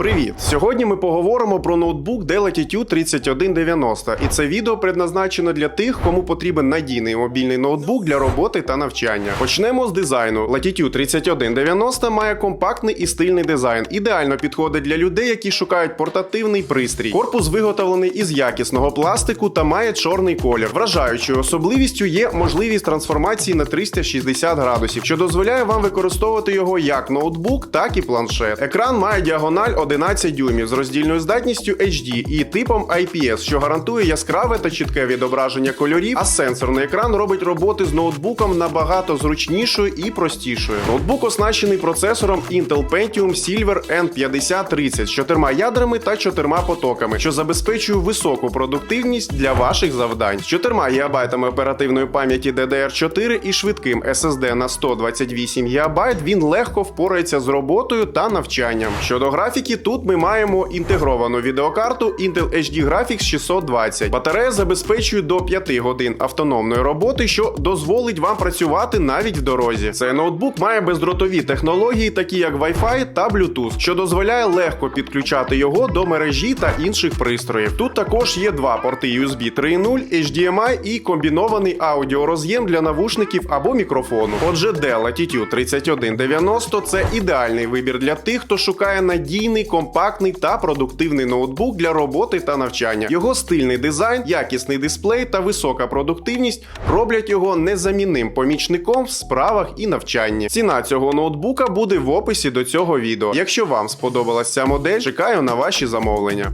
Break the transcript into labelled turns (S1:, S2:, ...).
S1: Привіт! Сьогодні ми поговоримо про ноутбук Dell Latitude 3190, і це відео предназначено для тих, кому потрібен надійний мобільний ноутбук для роботи та навчання. Почнемо з дизайну. Latitude 3190 має компактний і стильний дизайн. Ідеально підходить для людей, які шукають портативний пристрій. Корпус виготовлений із якісного пластику та має чорний колір. Вражаючою особливістю є можливість трансформації на 360 градусів, що дозволяє вам використовувати його як ноутбук, так і планшет. Екран має діагональ 11 дюймів з роздільною здатністю HD і типом IPS, що гарантує яскраве та чітке відображення кольорів, а сенсорний екран робить роботи з ноутбуком набагато зручнішою і простішою. Ноутбук оснащений процесором Intel Pentium Silver N5030 з чотирма ядрами та чотирма потоками, що забезпечує високу продуктивність для ваших завдань. З 4 ГБ оперативної пам'яті DDR4 і швидким SSD на 128 ГБ він легко впорається з роботою та навчанням. Щодо графіки, тут ми маємо інтегровану відеокарту Intel HD Graphics 620. Батарея забезпечує до 5 годин автономної роботи, що дозволить вам працювати навіть в дорозі. Цей ноутбук має бездротові технології, такі як Wi-Fi та Bluetooth, що дозволяє легко підключати його до мережі та інших пристроїв. Тут також є два порти USB 3.0, HDMI і комбінований аудіороз'єм для навушників або мікрофону. Отже, Dell Latitude 3190 це ідеальний вибір для тих, хто шукає надійний, компактний та продуктивний ноутбук для роботи та навчання. Його стильний дизайн, якісний дисплей та висока продуктивність роблять його незамінним помічником в справах і навчанні. Ціна цього ноутбука буде в описі до цього відео. Якщо вам сподобалася ця модель, чекаю на ваші замовлення.